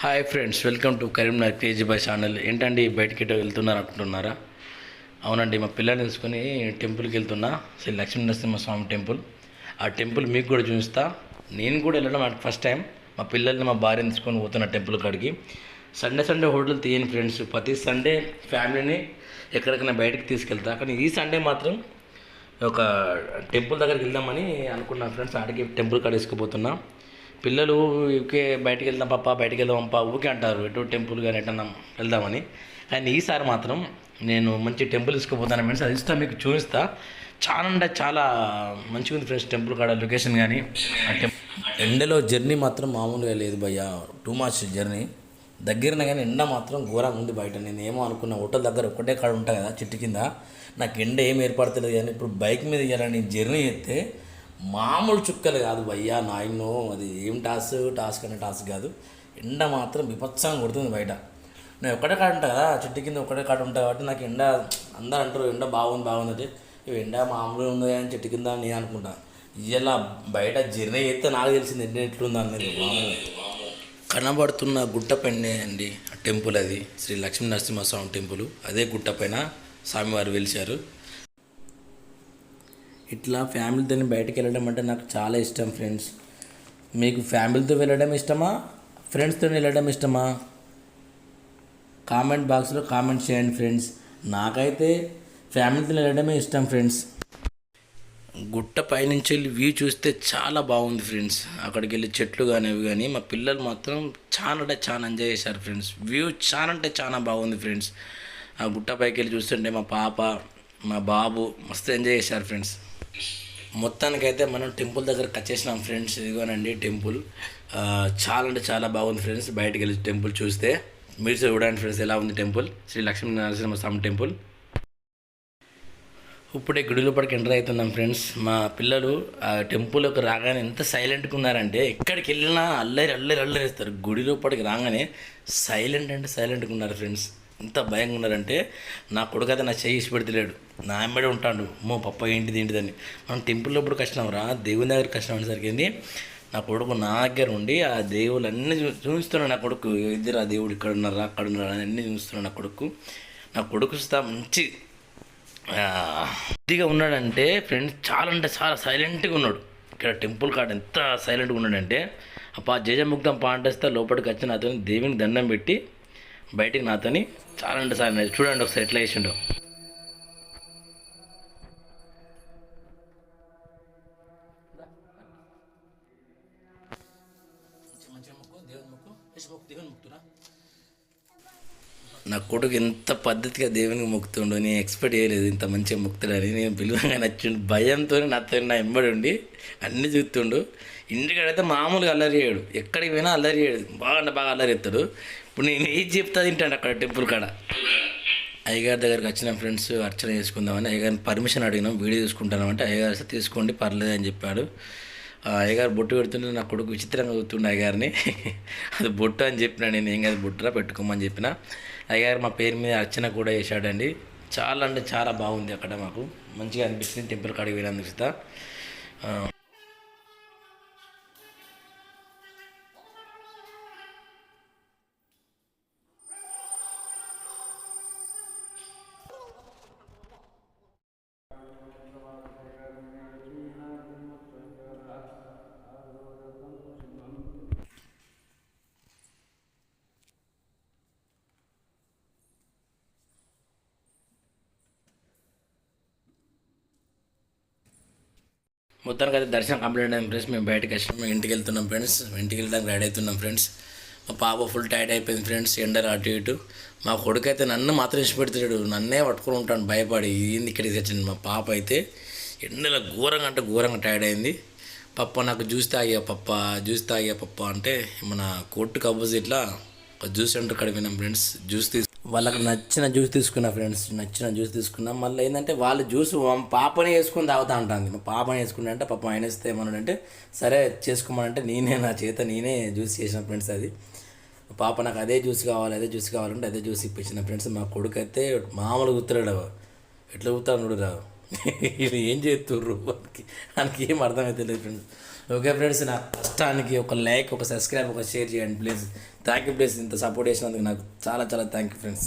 Hi friends welcome to Karimnagar crazy boy channel ఏంటండి బయటికి వెళ్తున్నారు అనుకుంటున్నారా అవునండి మా పిల్లల్ని తీసుకొని టెంపుల్కి వెళ్తున్నా. శ్రీ లక్ష్మీనరసింహ స్వామి టెంపుల్ ఆ టెంపుల్ మీకు కూడా చూపిస్తా. నేను కూడా వెళ్ళడం ఫస్ట్ టైం మా పిల్లల్ని మా భార్యని తీసుకొని పోతున్నా టెంపుల్ కాడికి. సండే సండే హోటల్ తీయని ఫ్రెండ్స్ ప్రతి సండే ఫ్యామిలీని ఎక్కడికైనా బయటకు తీసుకెళ్తా. కానీ ఈ సండే మాత్రం ఒక టెంపుల్ దగ్గరికి వెళ్దామని అనుకున్నాను ఫ్రెండ్స్ ఆడికి టెంపుల్ కాడ తీసుకుపోతున్నా. పిల్లలు ఊరికే బయటికి వెళ్దాం పాప బయటికి వెళ్దాం పా ఊరికే అంటారు. ఎటు టెంపుల్ కానీ ఎటన్నా వెళ్దామని. కానీ ఈసారి మాత్రం నేను మంచి టెంపుల్ తీసుకుపోతాను ఫ్రెండ్స్ అది ఇస్తా మీకు చూపిస్తా. చాలా అంటే చాలా మంచిగా ఉంది ఫ్రెండ్స్ టెంపుల్ కాడ లొకేషన్ కానీ ఎండలో జర్నీ మాత్రం మామూలుగా లేదు భయ్య. Too much journey. దగ్గరనే కానీ ఎండ మాత్రం ఘోరంగా ఉంది బయట. నేను ఏమో అనుకున్న హోటల్ దగ్గర ఒకటే కాడ ఉంటాయి కదా చెట్టు కింద. నాకు ఎండ ఏం ఏర్పడతలేదు కానీ ఇప్పుడు బైక్ మీద ఇవ్వాలని జర్నీ చేస్తే మామూలు చుక్కలు కాదు భయ్యా నాయనో అది ఏం టాస్క్ టాస్క్ అనే టాస్క్ కాదు. ఎండ మాత్రం విపత్సంగా కొడుతుంది బయట. నేను ఒకటే కాడ ఉంటా కదా చెట్టు కింద ఒకటే కాడ ఉంటా కాబట్టి నాకు ఎండ అందరూ అంటారు ఎండ బాగుంది బాగుంది అంటే "ఇవి ఎండ మామూలుగా ఉంది అని చెట్టు కింద అని నేను అనుకుంటా. ఇలా బయట జర్నీ చేస్తే నాకు తెలిసింది ఎండ ఎట్లుంది అన్నది కనబడుతున్న గుట్ట పైనే అండి ఆ టెంపుల్ అది. శ్రీ లక్ష్మీ నరసింహస్వామి టెంపుల్. అదే గుట్ట పైన స్వామివారు వెలిచారు ఇట్లా ఫ్యామిలీతో బయటకు వెళ్ళడం అంటే నాకు చాలా ఇష్టం ఫ్రెండ్స్. మీకు ఫ్యామిలీతో వెళ్ళడం ఇష్టమా? ఫ్రెండ్స్తో వెళ్ళడం ఇష్టమా? కామెంట్ బాక్స్లో కామెంట్ చేయండి ఫ్రెండ్స్. నాకైతే ఫ్యామిలీతో వెళ్ళడమే ఇష్టం ఫ్రెండ్స్. గుట్ట పైనుంచి వెళ్ళి వ్యూ చూస్తే చాలా బాగుంది ఫ్రెండ్స్. అక్కడికి వెళ్ళి చెట్లు కానీ అవి కానీ మా పిల్లలు మాత్రం చాలా అంటే చాలా ఎంజాయ్ చేశారు ఫ్రెండ్స్. వ్యూ చాలా అంటే చాలా బాగుంది ఫ్రెండ్స్. ఆ గుట్ట పైకి వెళ్ళి చూస్తుంటే మా పాప మా బాబు మస్తు ఎంజాయ్ చేశారు ఫ్రెండ్స్. మొత్తానికైతే మనం టెంపుల్ దగ్గర వచ్చేసినాం ఫ్రెండ్స్ ఇదిగోనండి టెంపుల్. చాలా అంటే చాలా బాగుంది ఫ్రెండ్స్ బయటకు వెళ్ళి టెంపుల్ చూస్తే. మీరు చూడండి ఫ్రెండ్స్ ఎలా ఉంది టెంపుల్? శ్రీ లక్ష్మీ నరసింహ స్వామి టెంపుల్. ఇప్పుడే గుడి లోపలికి ఎంటర్ అవుతున్నాం ఫ్రెండ్స్ మా పిల్లలు ఆ టెంపుల్కి రాగానే ఎంత సైలెంట్గా ఉన్నారంటే ఎక్కడికి వెళ్ళినా అల్లరి అల్లరి అల్లరి వేస్తారు గుడి లోపలికి రాగానే సైలెంట్ అంటే సైలెంట్గా ఉన్నారు ఫ్రెండ్స్ ఎంత భయంగా ఉన్నారంటే నా కొడుకు అయితే నా చేయి పెడతలేడు. నా అమ్మడే ఉంటాడు. మో పప్ప ఏంటిది ఏంటిదని మనం టెంపుల్లో ఎప్పుడు కష్టం రా? దేవుని దగ్గర కష్టం అనేసరికి ఏంది నా కొడుకు నా దగ్గర ఉండి ఆ దేవుళ్ళు అన్నీ చూ చూపిస్తున్నాడు నా కొడుకు. ఇద్దరు ఆ దేవుడు ఇక్కడ ఉన్నారా? అక్కడ ఉన్నారా? అన్నీ చూస్తున్నాడు నా కొడుకు. నా కొడుకు చూస్తా మంచి ఇదిగా ఉన్నాడంటే ఫ్రెండ్స్ చాలా అంటే చాలా సైలెంట్గా ఉన్నాడు. ఇక్కడ టెంపుల్ కాడ ఎంత సైలెంట్గా ఉన్నాడంటే అప్ప జయజముగ్ధం పాండేస్తే లోపలికి వచ్చిన అతను దేవునికి దండం పెట్టి బయటికి నాతోని చాలా అంటే సార్ చూడండి ఒకసారి ఎట్లా వేసిండో నా కొడుకు ఎంత పద్ధతిగా దేవునికి మొక్కుతుండో నేను ఎక్స్పెక్ట్ చేయలేదు ఇంత మంచిగా మొక్కుతాడని. నేను పిలువగా నచ్చిండు. భయంతో నాతో నా ఎంబడి ఉండి అన్నీ చూస్తుండు. ఇంటికాడైతే మామూలుగా అల్లరి చేయడు. ఎక్కడికి పోయినా అల్లరి చేయడు. బాగా అంటే బాగా అల్లరి ఎత్తాడు ఇప్పుడు నేను ఏది చెప్తా తింటాను అక్కడ టెంపుల్ కాడ? అయ్యగారి దగ్గరికి వచ్చిన ఫ్రెండ్స్ అర్చన చేసుకుందామని అయ్యగారిని పర్మిషన్ అడిగినాం వీడియో తీసుకుంటాను అయ్యగారు వస్తే తీసుకోండి పర్లేదు అని చెప్పాడు. అయ్యగారు బొట్టు పెడుతుంటే నా కొడుకు విచిత్రంగా చూస్తుండే అయ్యగారిని. అది బొట్టు అని చెప్పిన నేను ఏం కాదు బొట్టురా పెట్టుకోమని చెప్పిన. అయ్యగారు మా పేరు మీద అర్చన కూడా చేశాడండి. చాలా అంటే చాలా బాగుంది అక్కడ మాకు. మంచిగా అనిపిస్తుంది టెంపుల్ కాడికి వెళ్ళినందుకు మొత్తానికి అయితే దర్శనం కంప్లీట్ అయింది ఫ్రెండ్స్ మేము బయటకు వచ్చినాం మేము ఇంటికి వెళ్తున్నాం ఫ్రెండ్స్. ఇంటికి వెళ్ళడానికి రెడీ అవుతున్నాం ఫ్రెండ్స్. మా పాప ఫుల్ టైట్ అయిపోయింది ఫ్రెండ్స్ ఎండలు అటు ఇటు. మా కొడుకు అయితే నన్ను మాత్రం ఇష్టపెడతాడు నన్నే పట్టుకొని ఉంటాను భయపడి. ఏంది ఇక్కడికి తెచ్చింది? మా పాప అయితే ఎండలో ఘోరంగా అంటే ఘోరంగా టైర్డ్ అయింది. పప్ప నాకు జ్యూస్ తాగా పప్ప జ్యూస్ తాగా పప్ప అంటే మన కోర్టుకు అపోజిట్లో ఒక జ్యూస్ సెంటర్ కడిగినాం ఫ్రెండ్స్. జ్యూస్ తీసు వాళ్ళకి నచ్చిన జ్యూస్ తీసుకున్నా ఫ్రెండ్స్ నచ్చిన జ్యూస్ తీసుకున్నా. మళ్ళీ ఏంటంటే వాళ్ళు జ్యూస్ పాపని వేసుకుని తాగుతా ఉంటుంది మా పాపని వేసుకుని అంటే పాప ఆయన ఇస్తే ఏమన్నాడంటే సరే చేసుకోమనంటే నేనే నా చేత నేనే జ్యూస్ చేసిన ఫ్రెండ్స్ అది. పాప నాకు అదే జ్యూస్ కావాలి అదే జ్యూస్ కావాలంటే అదే జ్యూస్ ఇప్పించిన ఫ్రెండ్స్. మా కొడుకు అయితే మామూలుగా కూతురాడు ఎట్లా కూతురాడు రావు వీళ్ళు ఏం చేస్తుర్రు? వానికి వానికి ఏం అర్థమైతే లేదు ఫ్రెండ్స్. ఓకే ఫ్రెండ్స్ నా కష్టానికి ఒక లైక్ ఒక సబ్స్క్రైబ్ ఒక షేర్ చేయండి ప్లీజ్ థ్యాంక్ యూ ప్లీజ్ ఇంత సపోర్ట్ చేసినందుకు నాకు చాలా చాలా థ్యాంక్ యూ ఫ్రెండ్స్